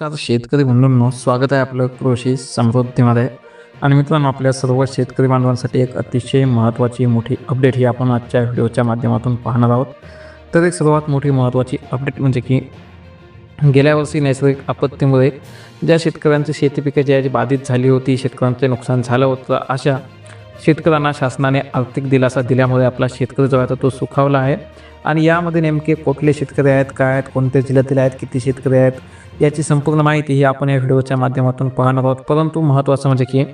का शेतकरी म्हणून स्वागत आहे आपलं कृषी समृद्धीमध्ये. आणि मित्रांनो आपल्या सर्व शेतकरी बांधवांसाठी एक अतिशय महत्त्वाची मोठी अपडेट ही आपण आजच्या व्हिडिओच्या माध्यमातून पाहणार आहोत. तर एक सर्वात मोठी महत्त्वाची अपडेट म्हणजे की गेल्या वर्षी नैसर्गिक आपत्तीमुळे ज्या शेतकऱ्यांची शेती पिके जी आहे जी बाधित झाली होती शेतकऱ्यांचे नुकसान झालं होतं अशा शेतकऱ्यांना शासनाने आर्थिक दिलासा दिल्यामुळे आपला शेतकरी जो आहे तो सुखावला आहे. आणि यामध्ये नेमके कुठले शेतकरी आहेत काय आहेत कोणत्या जिल्ह्यातील आहेत किती शेतकरी आहेत याची संपूर्ण माहिती ही आपण या व्हिडिओच्या माध्यमातून पाहणार आहोत. परंतु महत्त्वाचं म्हणजे की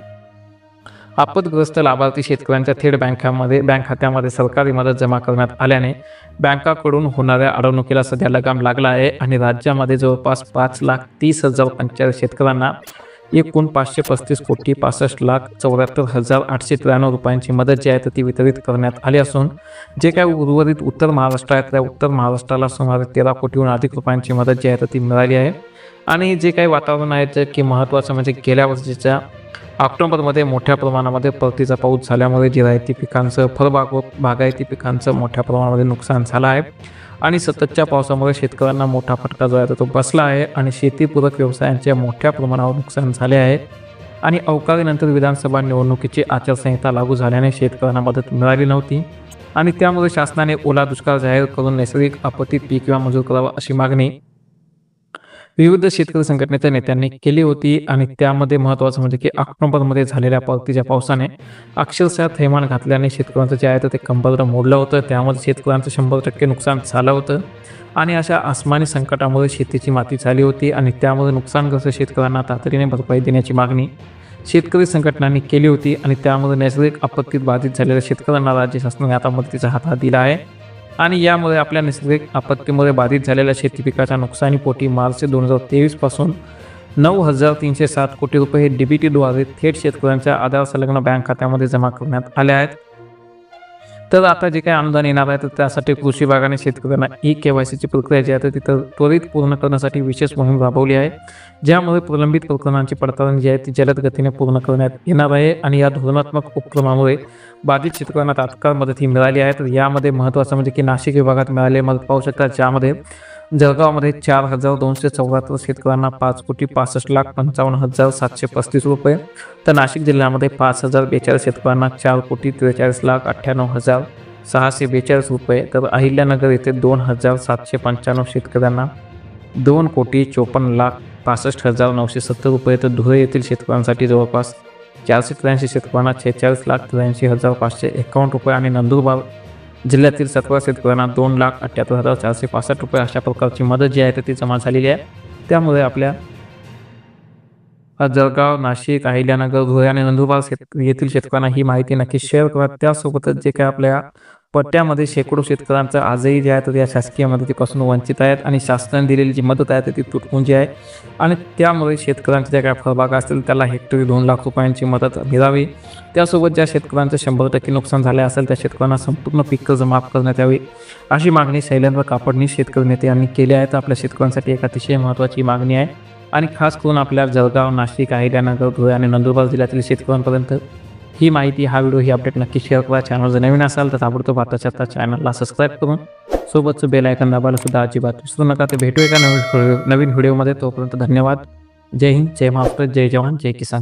आपदग्रस्त लाभार्थी शेतकऱ्यांच्या थेट बँकामध्ये बँक खात्यामध्ये सरकारी मदत जमा करण्यात आल्याने बँकाकडून होणाऱ्या अडवणुकीला सध्या लगाम लागला आहे. आणि राज्यामध्ये जवळपास पाच लाख तीस हजार पंचेचाळीस शेतकऱ्यांना एकूण पाचशे पस्तीस कोटी पासष्ट लाख चौऱ्याहत्तर हजार आठशे त्र्याण्णव रुपयांची मदत जी आहे तर ती वितरित करण्यात आली असून जे काय उर्वरित उत्तर महाराष्ट्र आहे त्या उत्तर महाराष्ट्राला सुमारे तेरा कोटीहून अधिक रुपयांची मदत जी आहे तर ती मिळाली आहे. आणि जे काही वातावरण आहे ते की महत्त्वाचं म्हणजे गेल्या वर्षीच्या ऑक्टोबरमध्ये मोठ्या प्रमाणामध्ये परतीचा पाऊस झाल्यामुळे जिरायती पिकांचं फळबाग व बागायती पिकांचं मोठ्या प्रमाणामध्ये नुकसान झालं आहे. आणि सततच्या पावसामुळे शेतकऱ्यांना मोठा फटका जो आहे तो बसला आहे आणि शेतीपूरक व्यवसायांचे मोठ्या प्रमाणावर नुकसान झाले आहे. आणि अवकाळीनंतर विधानसभा निवडणुकीची आचारसंहिता लागू झाल्याने शेतकऱ्यांना मदत मिळाली नव्हती. आणि त्यामुळे शासनाने ओला दुष्काळ जाहीर करून नैसर्गिक आपत्तीत पीक विमा मंजूर करावा अशी मागणी विविध शेतकरी संघटनेच्या नेत्यांनी केली होती आणि त्यामध्ये महत्त्वाचं म्हणजे की ऑक्टोबरमध्ये झालेल्या परतीच्या पावसाने अक्षरशः थैमान घातल्याने शेतकऱ्यांचं जे आहे तर ते कंबरडं मोडलं होतं. त्यामध्ये शेतकऱ्यांचं शंभर टक्के नुकसान झालं होतं. आणि अशा आसमानी संकटामुळे शेतीची माती झाली होती आणि त्यामुळे नुकसानग्रस्त शेतकऱ्यांना तातडीने भरपाई देण्याची मागणी शेतकरी संघटनांनी केली होती. आणि त्यामुळे नैसर्गिक आपत्तीत बाधित झालेल्या शेतकऱ्यांना राज्य शासनाने आता मदतीचा हात दिला आहे. आणि यामुळे आपल्या नैसर्गिक आपत्तीमुळे बाधित झालेल्या शेती पिकाच्या नुकसानीपोटी मार्च दोन हजार तेवीसपासून नऊ हजार तीनशे सात कोटी रुपये डी बी टीद्वारे थेट शेतकऱ्यांच्या आधार संलग्न बँक खात्यामध्ये जमा करण्यात आले आहेत. तर आता जे काही अनुदान येणार आहे तर त्यासाठी कृषी विभागाने शेतकऱ्यांना ई के वाय सीची प्रक्रिया जी आहे तर तिथं त्वरित पूर्ण करण्यासाठी विशेष मोहीम राबवली आहे. ज्यामुळे प्रलंबित प्रकरणांची पडताळणी जी आहे ती जलद गतीने पूर्ण करण्यात येणार आहे आणि या धोरणात्मक उपक्रमामुळे बाधित शेतकऱ्यांना तात्काळ मदत ही मिळाली आहे. तर यामध्ये महत्त्वाचं म्हणजे की नाशिक विभागात मिळाले मदत पाहू शकतात ज्यामध्ये जळगावमध्ये चार हजार दोनशे चौऱ्याहत्तर शेतकऱ्यांना पाच कोटी पासष्ट लाख पंचावन्न हजार सातशे पस्तीस रुपये तर नाशिक जिल्ह्यामध्ये पाच हजार बेचाळीस शेतकऱ्यांना चार कोटी त्रेचाळीस लाख अठ्ठ्याण्णव हजार सहाशे बेचाळीस रुपये तर अहिल्यानगर येथे दोन हजार सातशे पंच्याण्णव शेतकऱ्यांना दोन कोटी चोपन्न लाख पासष्ट हजार नऊशे सत्तर रुपये तर धुळे येथील शेतकऱ्यांसाठी जवळपास चारशे त्र्याऐंशी शेतकऱ्यांना छेचाळीस लाख त्र्याऐंशी हजार पाचशे एकावन्न रुपये आणि नंदुरबार जिल्ह्यातील सतरा शेतकऱ्यांना दोन लाख अठ्ठ्याहत्तर हजार चारशे पासष्ट रुपये अशा प्रकारची मदत जी आहे तर ती जमा झालेली आहे. त्यामुळे आपल्या जळगाव नाशिक अहिल्यानगर धुळे आणि नंदुरबार शेत येथील शेतकऱ्यांना ही माहिती नक्की शेअर करा. त्यासोबतच जे काही आपल्या पट्ट्यामध्ये शेकडो शेतकऱ्यांचं आजही जे आहे तर या शासकीय मदतीपासून वंचित आहेत आणि शासनाने दिलेली जी मदत आहे ती तुटपुंजी आहे. आणि त्यामुळे शेतकऱ्यांच्या ज्या काय फळबागा असतील त्याला हेक्टरी दोन लाख रुपयांची मदत मिळावी. त्यासोबत ज्या शेतकऱ्यांचं शंभर टक्के नुकसान झाले असेल त्या शेतकऱ्यांना संपूर्ण पीक कर्ज माफ करण्यात यावी. अशी मागणी शैलेंद्र कापडणी शेतकरी नेते यांनी केली आहे. तर आपल्या शेतकऱ्यांसाठी एक अतिशय महत्त्वाची मागणी आहे. आणि खास करून आपल्या जळगाव नाशिक अहिल्यानगर धुळे आणि नंदुरबार जिल्ह्यातील शेतकऱ्यांपर्यंत ही माहिती हा व्हिडिओ ही अपडेट नक्की शेअर करा. चॅनल जर नवीन असाल तर ताबडतोब आताच्या आता चॅनलला सबस्क्राईब करून सोबतचं बेल ऐकन दाबायला सुद्धा अजिबात विसरू नका. ते भेटू एका नवीन नवीन व्हिडिओमध्ये तोपर्यंत धन्यवाद. जय हिंद जय महाराष्ट्र जय जवान जय किसान.